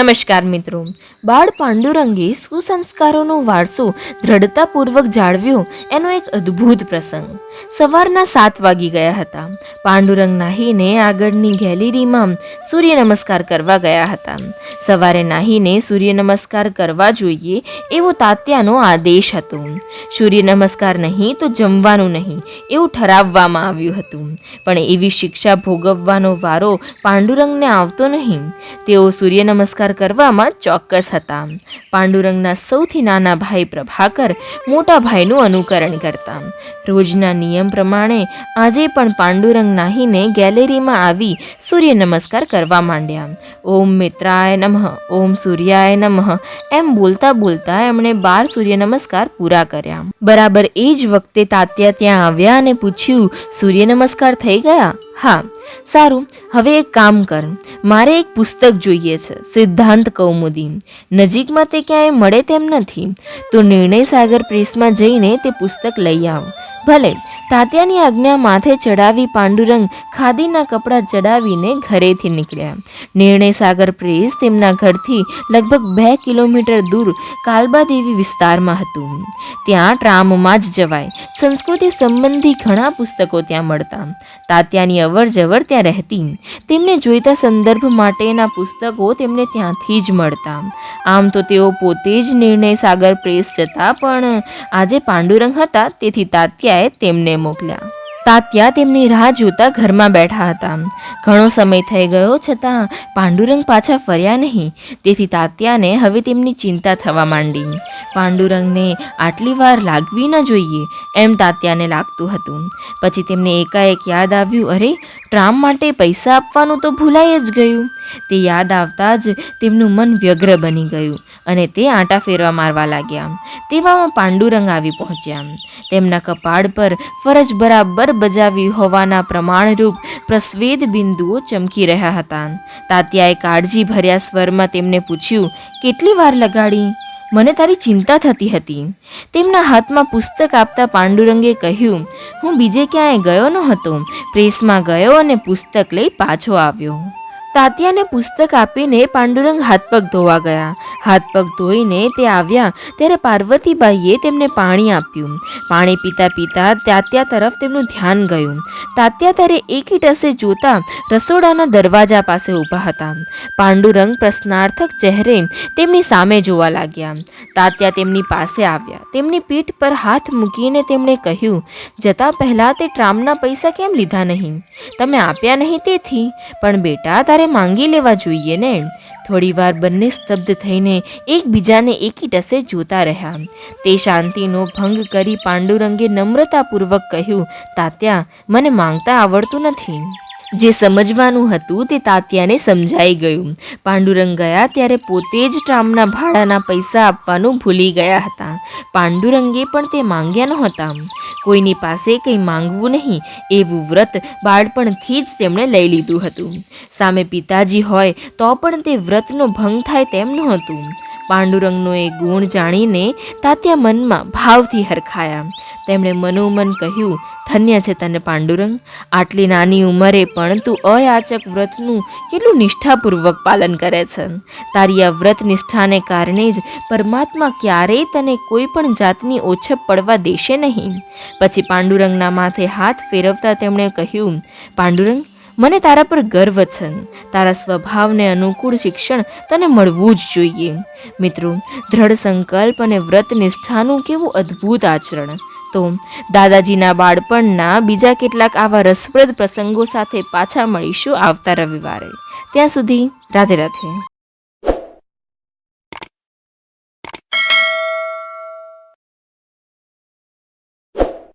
નમસ્કાર મિત્રો. બાળ પાંડુરંગે સુસંસ્કારોનો વારસો દ્રઢતાપૂર્વક જાળવ્યો એનો એક અદ્ભુત પ્રસંગ. સવારના સાત વાગી ગયા હતા. પાંડુરંગ નાહીને આગળની ગેલેરીમાં સૂર્ય નમસ્કાર કરવા ગયા હતા. સવારે નાહીને સૂર્ય નમસ્કાર કરવા જોઈએ એવો તાત્યાનો આદેશ હતો. સૂર્ય નમસ્કાર નહીં તો જમવાનું નહીં એવું ઠરાવવામાં આવ્યું હતું. પણ એવી શિક્ષા ભોગવવાનો વારો પાંડુરંગને આવતો નહીં. તેઓ સૂર્ય નમસ્કાર કરવામાં ચોક્કસ હતા. પાંડુરંગના સૌથી નાના ભાઈ પ્રભાકર મોટા ભાઈનું અનુકરણ કરતા. રોજના નિયમ પ્રમાણે આજે પણ પાંડુરંગ નાહીને ગેલેરીમાં આવી સૂર્ય નમસ્કાર કરવા માંડ્યા. ઓમ મિત્રાય નમઃ, ઓમ સૂર્યાય નમઃ એમ બોલતા બોલતા એમણે બાર સૂર્ય નમસ્કાર પૂરા કર્યા. બરાબર એ જ વખતે તાત્યા ત્યાં આવ્યા અને પૂછ્યું, સૂર્ય નમસ્કાર થઈ ગયા? હા. સારું, હવે એક કામ કર. મારે એક પુસ્તક જોઈએ છે, સિદ્ધાંત કૌમુદી. નજીકમાં તે ક્યાંય મળે તેમ નથી. તો નિર્ણય સાગર પ્રેસમાં જઈને તે પુસ્તક લઈ આવ. ભલે, તાત્યાની આજ્ઞા માથે ચડાવી પાંડુરંગ ખાદીના કપડાં ચડાવીને ઘરેથી નીકળ્યા. નિર્ણય સાગર પ્રેસ તેમના ઘરથી લગભગ બે કિલોમીટર દૂર કાલબા દેવી વિસ્તારમાં હતું. ત્યાં ટ્રામમાં જ જવાય. સંસ્કૃતિ સંબંધી ઘણા પુસ્તકો ત્યાં મળતા. તાત્યાની અવર જવર ત્યાં રહેતી. તેમને જોઈતા સંદર્ભ માટેના પુસ્તકો તેમને ત્યાંથી જ મળતા. આમ તો તેઓ પોતે જ નિર્ણય સાગર પ્રેસ જતા, પણ આજે પાંડુરંગ હતા, તેથી તાત્યાએ તેમને મોકલ્યા. તાત્યા તેમની રાહ જોતા ઘરમાં બેઠા હતા. ઘણો સમય થઈ ગયો છતાં પાંડુરંગ પાછા ફર્યા નહીં. તેથી તાત્યાને હવે તેમની ચિંતા થવા માંડી. પાંડુરંગને આટલી વાર લાગવી ન જોઈએ એમ તાત્યાને લાગતું હતું. પછી તેમને એકાએક યાદ આવ્યું, અરે, ટ્રામ માટે પૈસા આપવાનું તો ભૂલાઈ જ ગયું. તે યાદ આવતા જ તેમનું મન વ્યગ્ર બની ગયું. અને તે આંટા ફેરવા મારવા લાગ્યા. તેવામાં પાંડુરંગ આવી પહોંચ્યા. તેમના કપાળ પર ફરજ બરાબર બજાવી હોવાના પ્રમાણરૂપ પ્રસ્વેદ બિંદુઓ ચમકી રહ્યા હતા. તાત્યાએ કાળજી ભર્યા સ્વરમાં તેમને પૂછ્યું, કેટલી વાર લગાડી? મને તારી ચિંતા થતી હતી. તેમના હાથમાં પુસ્તક આપતા પાંડુરંગે કહ્યું, હું બીજે ક્યાંય ગયો ન હતો પ્રેસમાં ગયો અને પુસ્તક લઈ પાછો આવ્યો. તાત્યાને પુસ્તક આપીને પાંડુરંગ હાથ પગ ધોવા ગયા. હાથ પગ ધોઈને તે આવ્યા ત્યારે પાર્વતીબાઈએ તેમને પાણી આપ્યું. પાણી પીતા પીતા તાત્યા તરફ તેમનું ધ્યાન ગયું. તાત્યા ત્યારે એકી ટસે જોતા રસોડાના દરવાજા પાસે ઊભા હતા. પાંડુરંગ પ્રશ્નાર્થક ચહેરે તેમની સામે જોવા લાગ્યા. તાત્યા તેમની પાસે આવ્યા. તેમની પીઠ પર હાથ મૂકીને તેમણે કહ્યું, જતા પહેલાં તે ટ્રામના પૈસા કેમ લીધા નહીં? તમે આપ્યા નહીં તેથી? પણ બેટા, તારે માંગી લેવા જોઈએ ને? થોડી વાર બંને સ્તબ્ધ થઈને એકબીજાને એકી ટસે જોતા રહ્યા. તે શાંતિનો ભંગ કરી પાંડુરંગે નમ્રતાપૂર્વક કહ્યું, તાત્યા, મને માંગતા આવડતું નથી. જે સમજવાનું હતું તે તાત્યાને સમજાઈ ગયું. પાંડુરંગ ગયા ત્યારે પોતે જ ટ્રામના ભાડાના પૈસા આપવાનું ભૂલી ગયા હતા. પાંડુરંગે પણ તે માંગ્યા નહોતા. કોઈની પાસે કંઈ માંગવું નહીં, એવું વ્રત બાળપણથી જ તેમણે લઈ લીધું હતું. સામે પિતાજી હોય તો પણ તે વ્રતનો ભંગ થાય તેમ નહોતું. પાંડુરંગનો એ ગુણ જાણીને તાત્યા મનમાં ભાવથી હરખાયા. તેમણે મનોમન કહ્યું, ધન્ય છે તને પાંડુરંગ. આટલી નાની ઉંમરે પણ તું અયાચક વ્રતનું કેટલું નિષ્ઠાપૂર્વક પાલન કરે છે. તારી આ વ્રત નિષ્ઠાને કારણે જ પરમાત્મા ક્યારેય તને કોઈ પણ જાતની ઓછપ પડવા દેશે નહીં. પછી પાંડુરંગના માથે હાથ ફેરવતા તેમણે કહ્યું, પાંડુરંગ મને તારા પર ગર્વ છે. તારા સ્વભાવને અનુકૂળ શિક્ષણ તને મળવું જ જોઈએ. મિત્રો, દ્રઢ સંકલ્પ અને વ્રત નિષ્ઠાનું કેવું અદ્ભુત આચરણ. તો, દાદાજીના બાળપણના બીજા કેટલાક આવા રસપ્રદ પ્રસંગો સાથે પાછા મળીશું આવતા રવિવારે. ત્યાં સુધી રાધે રાધે.